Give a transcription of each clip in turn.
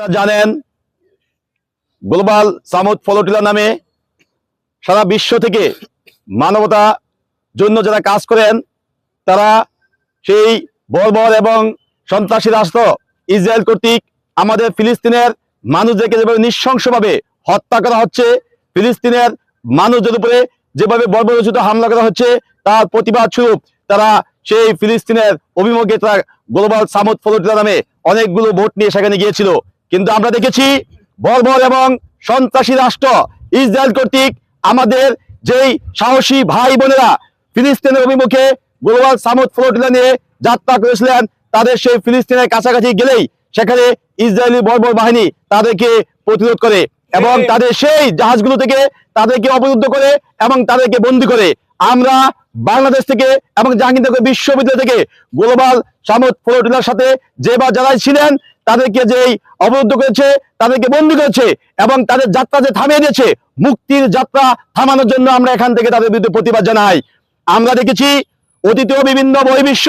আপনারা জানেন, গ্লোবাল সামুদ ফলোটিলা নামে সারা বিশ্ব থেকে মানবতা জন্য যারা কাজ করেন, তারা সেই বর্বর এবং সন্ত্রাসী রাষ্ট্র ইসরায়েল কর্তৃক আমাদের ফিলিস্তিনের মানুষদেরকে যেভাবে নৃশংসভাবে হত্যা করা হচ্ছে, ফিলিস্তিনের মানুষদের উপরে যেভাবে বর্বরচিত হামলা করা হচ্ছে, তার প্রতিবাদ স্বরূপ তারা সেই ফিলিস্তিনের অভিমুখে তারা গ্লোবাল সামুদ ফলোটিলা নামে অনেকগুলো ভোট নিয়ে সেখানে গিয়েছিল। কিন্তু আমরা দেখেছি বর্বর এবং সন্ত্রাসী রাষ্ট্র ইসরায়েল কর্তৃক আমাদের যেই সাহসী ভাই বোনেরা ফিলিস্তিনের অভিমুখে গ্লোবাল সামুদ ফ্লোটিলা নিয়ে যাত্রা করেছিলেন তাদের সেই ফিলিস্তিনের কাছাকাছি গেলেই সেখানে ইসরায়েলি বর্বর বাহিনী তাদেরকে প্রতিরোধ করে এবং তাদের সেই জাহাজগুলো থেকে তাদেরকে অবরুদ্ধ করে এবং তাদেরকে বন্দি করে। আমরা বাংলাদেশ থেকে এবং জাহাঙ্গীরনগর বিশ্ববিদ্যালয় থেকে গ্লোবাল সামুদ ফ্লোটিলার সাথে যে বা যারাই ছিলেন তাদেরকে যে অবরুদ্ধ করেছে, তাদেরকে বন্দী করেছে এবং তাদের যাত্রা যে থামিয়ে দিয়েছে, মুক্তির যাত্রা থামানোর জন্য আমরা এখান থেকে তাদের বিরুদ্ধে প্রতিবাদ জানাই। আমরা দেখেছি অতীতেও বিভিন্ন বহির্বিশ্ব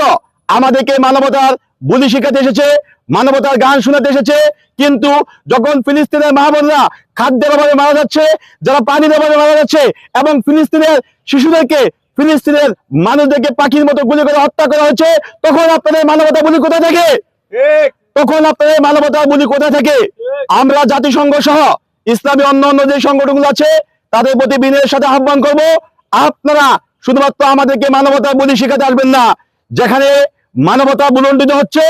আমাদেরকে মানবতার বুলি শিখাতে এসেছে, মানবতার গান শোনাতে এসেছে, কিন্তু যখন ফিলিস্তিনের মা বোনরা খাদ্যের অভাবে মারা যাচ্ছে, যারা পানির অভাবে মারা যাচ্ছে এবং ফিলিস্তিনের শিশুদেরকে, ফিলিস্তিনের মানুষদেরকে পাখির মতো গুলি করে হত্যা করা হচ্ছে তখন আপনাদের মানবতা বলি কোথায় থাকে? তখন আপনাদের মানবতা বলি কোথায় থেকে? আমরা জাতিসংঘ সহ ইসলামী অন্য অন্য যে সংগঠনগুলো আছে তাদের প্রতি বিনয়ের সাথে আহ্বান করব। আপনারা শুধুমাত্র আমাদেরকে মানবতা বলি শেখাতে আসবেন না যেখানে মানবতা বুলন্ডিত হচ্ছে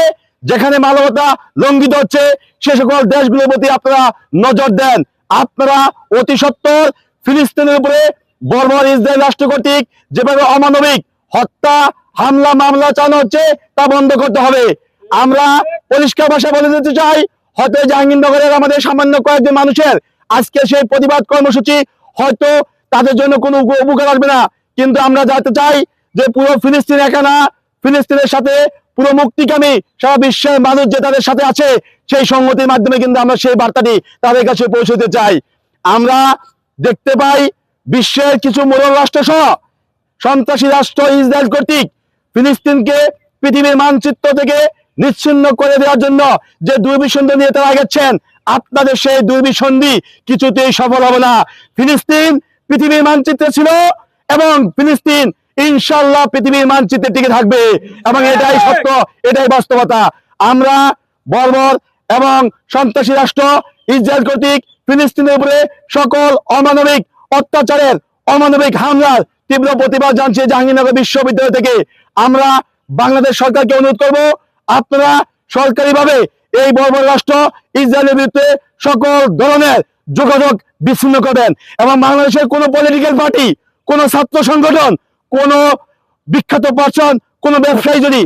যেখানে মানবতা লঙ্ঘিত হচ্ছে সে সকল দেশগুলোর প্রতি আপনারা নজর দেন। আপনারা অতি সত্বর ফিলিস্তিনের উপরে বর্বর ইসরায়েল রাষ্ট্র কর্তৃক যেভাবে অমানবিক হত্যা হামলা মামলা চালানো হচ্ছে তা বন্ধ করতে হবে। আমরা পরিষ্কার ভাষা বলে দিতে চাই, হয়তো জাহাঙ্গীরনগরের আমাদের সামান্য কয়েকজন মানুষের আজকে সেই প্রতিবাদ কর্মসূচি হয়তো তাদের জন্য কোনো উপ- উপকার আসবে না। কিন্তু আমরা জানতে চাই যে পুরো ফিলিস্তিন একা না, ফিলিস্তিনের সাথে পুরো মুক্তিকামী সারা বিশ্বের মানুষ যে তাদের সাথে আছে, সেই সংগতির মাধ্যমে কিন্তু আমরা সেই বার্তাটি তাদের কাছে পৌঁছতে চাই। আমরা দেখতে পাই বিশ্বের কিছু মোড়ল রাষ্ট্র সহ সন্ত্রাসী রাষ্ট্র ইসরায়েল কর্তৃক ফিলিস্তিনকে পৃথিবীর মানচিত্র থেকে নিচ্ছিন্ন করে দেওয়ার জন্য যে দুর্বিসন্ধি নিয়ে তারা গেছেন আপনাদের সেই দুর্বিসন্ধি কিছুতেই সফল হবে না। ফিলিস্তিন পৃথিবীর মানচিত্রে ছিল এবং ফিলিস্তিন ইনশাল্লাহ পৃথিবীর মানচিত্রে টিকে থাকবে এবং এটাই সত্য, এটাই বাস্তবতা। আমরা বর্বর এবং সন্ত্রাসী রাষ্ট্র, ইসরায়েল কর্তৃক ফিলিস্তিনের উপরে সকল অমানবিক অত্যাচারের, অমানবিক হামলার তীব্র প্রতিবাদ জানছে জাহাঙ্গীরনগর বিশ্ববিদ্যালয় থেকে। আমরা বাংলাদেশ সরকারকে অনুরোধ করব আপনারা সরকারিভাবে এই বর্বর রাষ্ট্র ইসরায়েলের বিরুদ্ধে সকল ধরনের যোগাযোগ বিচ্ছিন্ন করবেন এবং বাংলাদেশের কোনো পলিটিক্যাল পার্টি কোনো ছাত্র সংগঠন কোনো বিখ্যাত পার্সন কোনো ব্যবসায়ী যদি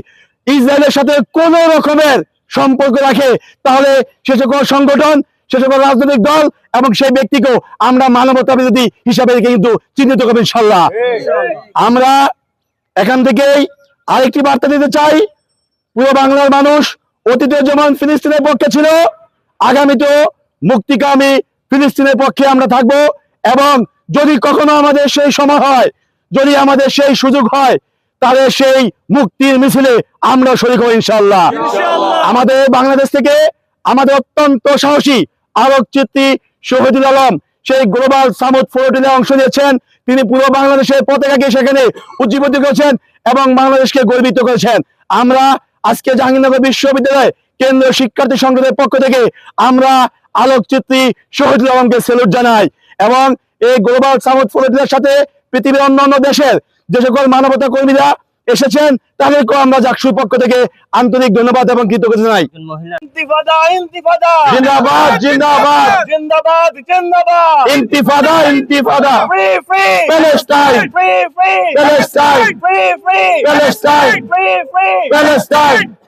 ইসরায়েলের সাথে কোনো রকমের সম্পর্ক রাখে তাহলে সে সকল সংগঠন সে সকল রাজনৈতিক দল এবং সেই ব্যক্তিকেও আমরা মানবতা বিরোধী হিসাবে কিন্তু চিহ্নিত করব ইনশাল্লাহ আমরা এখান থেকেই আরেকটি বার্তা দিতে চাই। পুরো বাংলার মানুষ অতীতে যেমন ফিলিস্তিনের পক্ষে ছিল। আগামীতেও মুক্তিকামী ফিলিস্তিনের পক্ষে আমরা থাকব এবং যদি কখনো আমাদের সেই সময় হয় যদি আমাদের সেই সুযোগ হয় তাহলে সেই মুক্তির মিছিলে আমরা শরিক হব ইনশাল্লাহ আমাদের বাংলাদেশ থেকে আমাদের অত্যন্ত সাহসী আলোকচিত্রী শহীদুল আলম সেই গ্লোবাল সামুদ ফোরটিনে অংশ নিয়েছেন। তিনি পুরো বাংলাদেশের পতাকাকে সেখানে উজ্জীবিত করেছেন এবং বাংলাদেশকে গর্বিত করেছেন। আমরা আজকে জাহাঙ্গীরনগর বিশ্ববিদ্যালয় কেন্দ্রীয় শিক্ষার্থী সংসদের পক্ষ থেকে আমরা আলোকচিত্রী শহীদুল আলমকে সেলুট জানাই এবং এই গ্লোবাল ফোরটিনের সাথে পৃথিবীর অন্যান্য দেশের যে সকল মানবতা কর্মীরা এসেছেন তাদেরকে আমরা জাকসুর পক্ষ থেকে আন্তরিক ধন্যবাদ এবং কৃতজ্ঞতা জানাই ইন্তিফাদা ইন্তিফাদা জিন্দাবাদ জিন্দাবাদ জিন্দাবাদ জিন্দাবাদ ইন্তিফাদা ইন্তিফাদা free free Palestine! Free free Palestine! Free free Palestine! Free free Palestine!